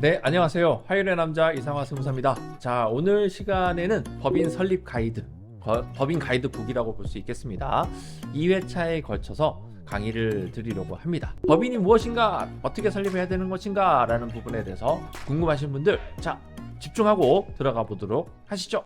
네, 안녕하세요. 화요일의 남자 이상화 스무사입니다. 자, 오늘 시간에는 법인 설립 가이드, 거- 법인 가이드북이라고 볼 수 있겠습니다. 2회차에 걸쳐서 강의를 드리려고 합니다. 법인이 무엇인가, 어떻게 설립해야 되는 것인가 라는 부분에 대해서 궁금하신 분들, 자, 집중하고 들어가 보도록 하시죠.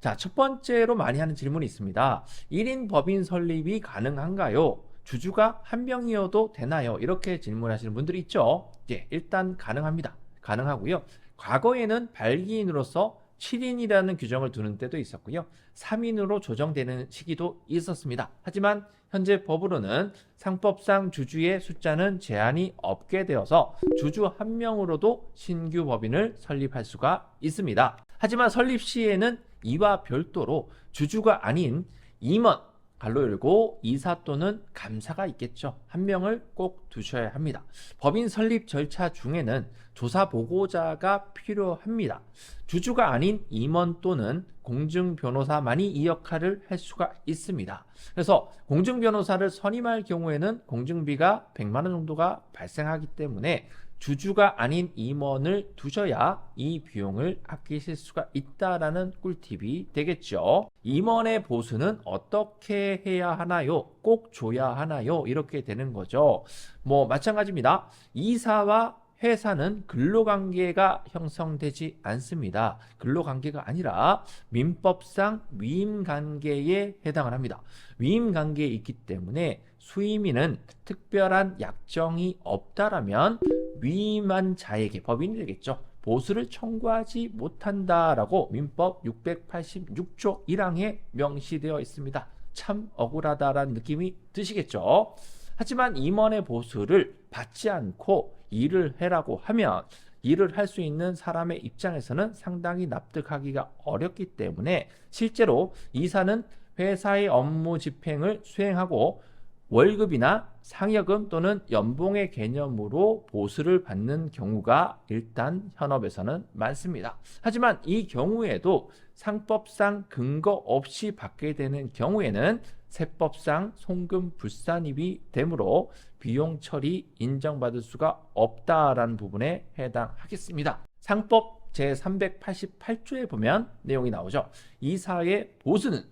자, 첫 번째로 많이 하는 질문이 있습니다. 1인 법인 설립이 가능한가요? 주주가 한 명이어도 되나요? 이렇게 질문하시는 분들이 있죠. 예, 일단 가능합니다. 가능하고요. 과거에는 발기인으로서 7인이라는 규정을 두는 때도 있었고요. 3인으로 조정되는 시기도 있었습니다. 하지만 현재 법으로는 상법상 주주의 숫자는 제한이 없게 되어서 주주 한 명으로도 신규 법인을 설립할 수가 있습니다. 하지만 설립 시에는 이와 별도로 주주가 아닌 임원, 갈로 열고 이사 또는 감사가 있겠죠. 한 명을 꼭 두셔야 합니다. 법인 설립 절차 중에는 조사 보고자가 필요합니다. 주주가 아닌 임원 또는 공증 변호사만이 이 역할을 할 수가 있습니다. 그래서 공증 변호사를 선임할 경우에는 공증비가 100만 원 정도가 발생하기 때문에 주주가 아닌 임원을 두셔야 이 비용을 아끼실 수가 있다라는 꿀팁이 되겠죠. 임원의 보수는 어떻게 해야 하나요? 꼭 줘야 하나요? 이렇게 되는 거죠. 뭐 마찬가지입니다. 이사와 회사는 근로관계가 형성되지 않습니다. 근로관계가 아니라 민법상 위임관계에 해당을 합니다. 위임관계에 있기 때문에 수임인은 특별한 약정이 없다라면 위임한 자에게 법인이 되겠죠. 보수를 청구하지 못한다라고 민법 686조 1항에 명시되어 있습니다. 참 억울하다라는 느낌이 드시겠죠. 하지만 임원의 보수를 받지 않고 일을 해라고 하면 일을 할 수 있는 사람의 입장에서는 상당히 납득하기가 어렵기 때문에 실제로 이사는 회사의 업무 집행을 수행하고 월급이나 상여금 또는 연봉의 개념으로 보수를 받는 경우가 일단 현업에서는 많습니다. 하지만 이 경우에도 상법상 근거 없이 받게 되는 경우에는 세법상 송금 불산입이 되므로 비용 처리 인정받을 수가 없다라는 부분에 해당하겠습니다. 상법 제388조에 보면 내용이 나오죠. 이사의 보수는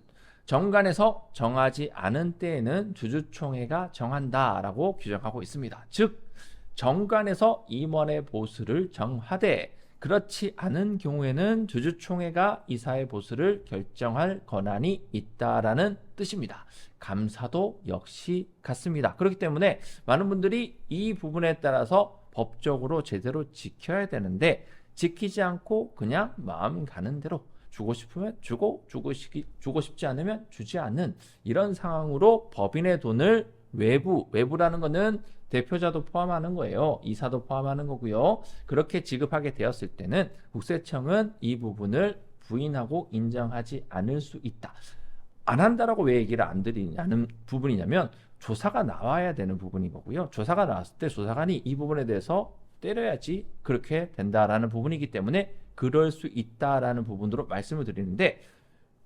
정관에서 정하지 않은 때에는 주주총회가 정한다라고 규정하고 있습니다. 즉 정관에서 임원의 보수를 정하되 그렇지 않은 경우에는 주주총회가 이사의 보수를 결정할 권한이 있다라는 뜻입니다. 감사도 역시 같습니다. 그렇기 때문에 많은 분들이 이 부분에 따라서 법적으로 제대로 지켜야 되는데 지키지 않고 그냥 마음 가는 대로 주고 싶으면 주고 주고 싶 주고 싶지 않으면 주지 않는 이런 상황으로 법인의 돈을 외부 외부라는 거는 대표자도 포함하는 거예요. 이사도 포함하는 거고요. 그렇게 지급하게 되었을 때는 국세청은 이 부분을 부인하고 인정하지 않을 수 있다. 안 한다라고 왜 얘기를 안 드리냐는 부분이냐면 조사가 나와야 되는 부분인 거고요. 조사가 나왔을 때 조사관이 이 부분에 대해서 때려야지 그렇게 된다라는 부분이기 때문에 그럴 수 있다라는 부분으로 말씀을 드리는데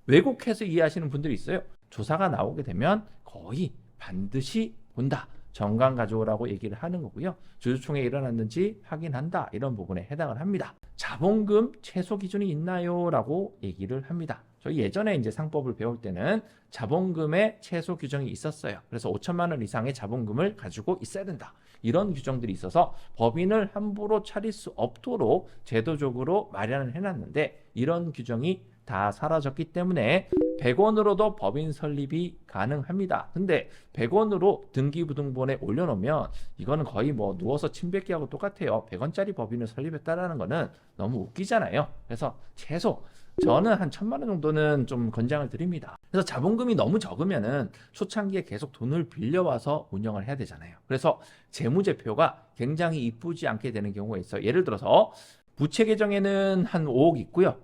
왜곡해서 이해하시는 분들이 있어요. 조사가 나오게 되면 거의 반드시 본다. 정관 가져오라고 얘기를 하는 거고요. 주주총회 일어났는지 확인한다. 이런 부분에 해당을 합니다. 자본금 최소 기준이 있나요? 라고 얘기를 합니다. 저희 예전에 이제 상법을 배울 때는 자본금의 최소 규정이 있었어요. 그래서 5천만 원 이상의 자본금을 가지고 있어야 된다. 이런 규정들이 있어서 법인을 함부로 차릴 수 없도록 제도적으로 마련을 해놨는데 이런 규정이 다 사라졌기 때문에 100원으로도 법인 설립이 가능합니다. 근데 100원으로 등기부등본에 올려놓으면 이거는 거의 뭐 누워서 침 뱉기하고 똑같아요. 100원짜리 법인을 설립했다라는 거는 너무 웃기잖아요. 그래서 최소 저는 한 천만 원 정도는 좀 권장을 드립니다. 그래서 자본금이 너무 적으면은 초창기에 계속 돈을 빌려와서 운영을 해야 되잖아요. 그래서 재무제표가 굉장히 이쁘지 않게 되는 경우가 있어요. 예를 들어서 부채 계정에는 한 5억 있고요.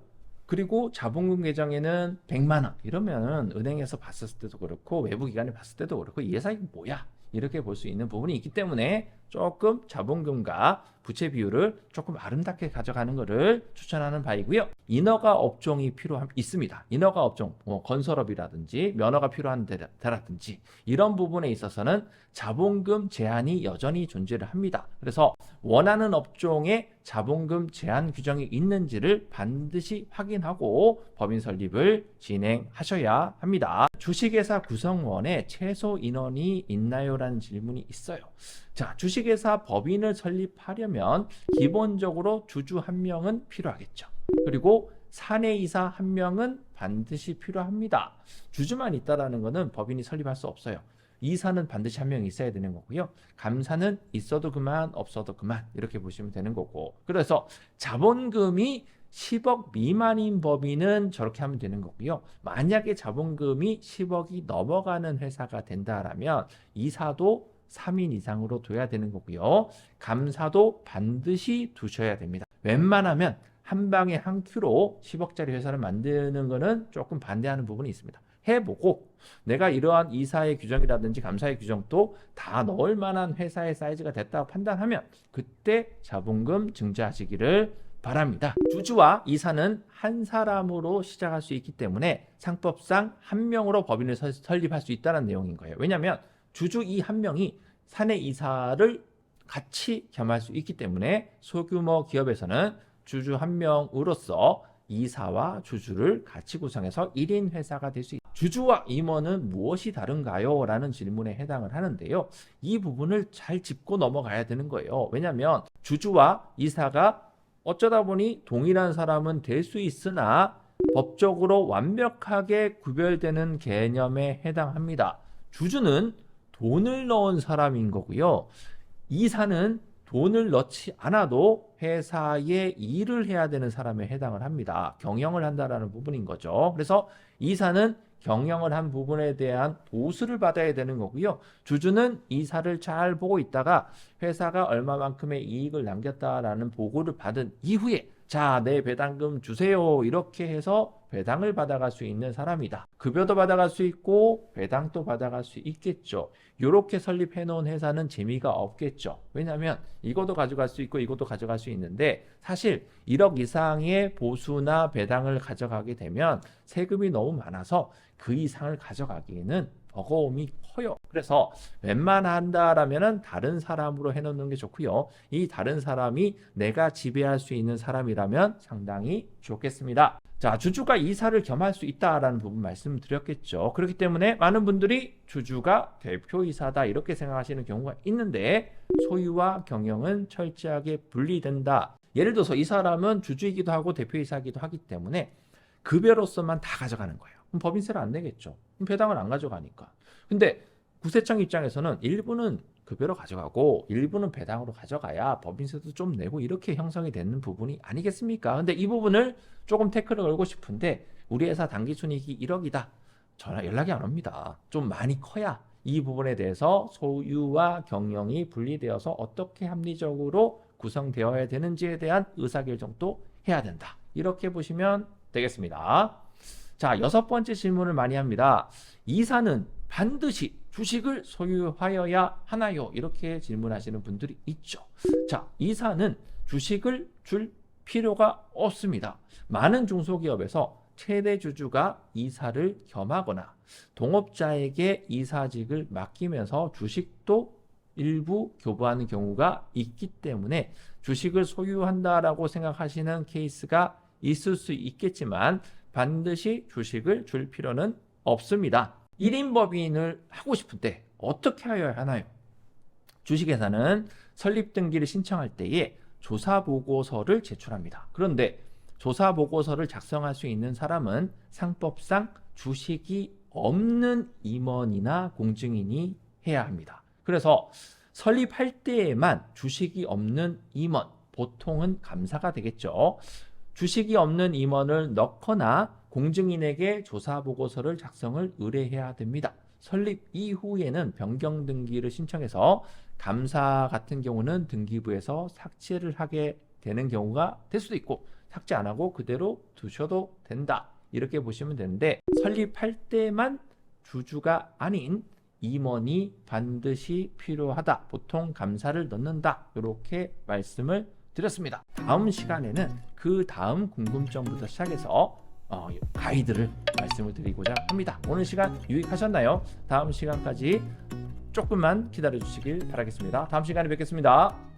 그리고 자본금 계정에는 100만 원. 이러면은 은행에서 봤을 때도 그렇고 외부 기관이 봤을 때도 그렇고 이 이게 뭐야? 이렇게 볼 수 있는 부분이 있기 때문에 조금 자본금과 부채 비율을 조금 아름답게 가져가는 것을 추천하는 바이고요. 인허가 업종이 필요함 있습니다. 인허가 업종, 뭐 건설업이라든지 면허가 필요한 데- 데라든지 이런 부분에 있어서는 자본금 제한이 여전히 존재를 합니다. 그래서 원하는 업종에 자본금 제한 규정이 있는지를 반드시 확인하고 법인 설립을 진행하셔야 합니다. 주식회사 구성원에 최소 인원이 있나요 라는 질문이 있어요. 자, 주식회사 법인을 설립하려면 기본적으로 주주 한 명은 필요하겠죠. 그리고 사내 이사 한 명은 반드시 필요합니다. 주주만 있다라는 것은 법인이 설립할 수 없어요. 이사는 반드시 한 명 있어야 되는 거고요. 감사는 있어도 그만, 없어도 그만 이렇게 보시면 되는 거고. 그래서 자본금이 10억 미만인 법인은 저렇게 하면 되는 거고요. 만약에 자본금이 10억이 넘어가는 회사가 된다라면 이사도 3인 이상으로 둬야 되는 거고요. 감사도 반드시 두셔야 됩니다. 웬만하면 한 방에 한 큐로 10억짜리 회사를 만드는 거는 조금 반대하는 부분이 있습니다. 해보고 내가 이러한 이사의 규정이라든지 감사의 규정도 다 넣을 만한 회사의 사이즈가 됐다고 판단하면 그때 자본금 증자하시기를 바랍니다. 주주와 이사는 한 사람으로 시작할 수 있기 때문에 상법상 한 명으로 법인을 설- 설립할 수 있다는 내용인 거예요. 왜냐하면 주주 이 한 명이 사내 이사를 같이 겸할 수 있기 때문에 소규모 기업에서는 주주 한 명으로서 이사와 주주를 같이 구성해서 1인 회사가 될 수 있다. 주주와 임원은 무엇이 다른가요? 라는 질문에 해당을 하는데요. 이 부분을 잘 짚고 넘어가야 되는 거예요. 왜냐하면 주주와 이사가 어쩌다 보니 동일한 사람은 될 수 있으나 법적으로 완벽하게 구별되는 개념에 해당합니다. 주주는 돈을 넣은 사람인 거고요. 이사는 돈을 넣지 않아도 회사에 일을 해야 되는 사람에 해당을 합니다. 경영을 한다라는 부분인 거죠. 그래서 이사는 경영을 한 부분에 대한 보수를 받아야 되는 거고요. 주주는 이사를 잘 보고 있다가 회사가 얼마만큼의 이익을 남겼다라는 보고를 받은 이후에 자, 내 배당금 주세요. 이렇게 해서 배당을 받아갈 수 있는 사람이다. 급여도 받아갈 수 있고 배당도 받아갈 수 있겠죠. 이렇게 설립해 놓은 회사는 재미가 없겠죠. 왜냐하면 이것도 가져갈 수 있고 이것도 가져갈 수 있는데 사실 1억 이상의 보수나 배당을 가져가게 되면 세금이 너무 많아서 그 이상을 가져가기에는 버거움이 커요. 그래서 웬만한다라면은 다른 사람으로 해놓는 게 좋고요. 이 다른 사람이 내가 지배할 수 있는 사람이라면 상당히 좋겠습니다. 자, 주주가 이사를 겸할 수 있다라는 부분 말씀드렸겠죠. 그렇기 때문에 많은 분들이 주주가 대표이사다 이렇게 생각하시는 경우가 있는데 소유와 경영은 철저하게 분리된다. 예를 들어서 이 사람은 주주이기도 하고 대표이사이기도 하기 때문에 급여로서만 다 가져가는 거예요. 그럼 법인세를 안 내겠죠. 배당을 안 가져가니까. 근데 구세청 입장에서는 일부는 급여로 가져가고 일부는 배당으로 가져가야 법인세도 좀 내고 이렇게 형성이 되는 부분이 아니겠습니까? 근데 이 부분을 조금 태클을 걸고 싶은데 우리 회사 당기순이익이 1억이다. 전화 연락이 안 옵니다. 좀 많이 커야 이 부분에 대해서 소유와 경영이 분리되어서 어떻게 합리적으로 구성되어야 되는지에 대한 의사결정도 해야 된다. 이렇게 보시면 되겠습니다. 자, 여섯 번째 질문을 많이 합니다. 이사는 반드시 주식을 소유하여야 하나요? 이렇게 질문하시는 분들이 있죠. 자, 이사는 주식을 줄 필요가 없습니다. 많은 중소기업에서 최대 주주가 이사를 겸하거나 동업자에게 이사직을 맡기면서 주식도 일부 교부하는 경우가 있기 때문에 주식을 소유한다라고 생각하시는 케이스가 있을 수 있겠지만 반드시 주식을 줄 필요는 없습니다. 1인 법인을 하고 때 어떻게 하여야 하나요? 주식회사는 설립 등기를 신청할 때에 조사 보고서를 제출합니다. 그런데 조사 보고서를 작성할 수 있는 사람은 상법상 주식이 없는 임원이나 공증인이 해야 합니다. 그래서 설립할 때에만 주식이 없는 임원, 보통은 감사가 되겠죠. 주식이 없는 임원을 넣거나 공증인에게 조사 보고서를 작성을 의뢰해야 됩니다. 설립 이후에는 변경 등기를 신청해서 감사 같은 경우는 등기부에서 삭제를 하게 되는 경우가 될 수도 있고 삭제 안 하고 그대로 두셔도 된다. 이렇게 보시면 되는데 설립할 때만 주주가 아닌 임원이 반드시 필요하다. 보통 감사를 넣는다. 이렇게 말씀을 드렸습니다. 다음 시간에는 그 다음 궁금점부터 시작해서 어, 가이드를 말씀을 드리고자 합니다. 오늘 시간 유익하셨나요? 다음 시간까지 조금만 기다려 주시길 바라겠습니다. 다음 시간에 뵙겠습니다.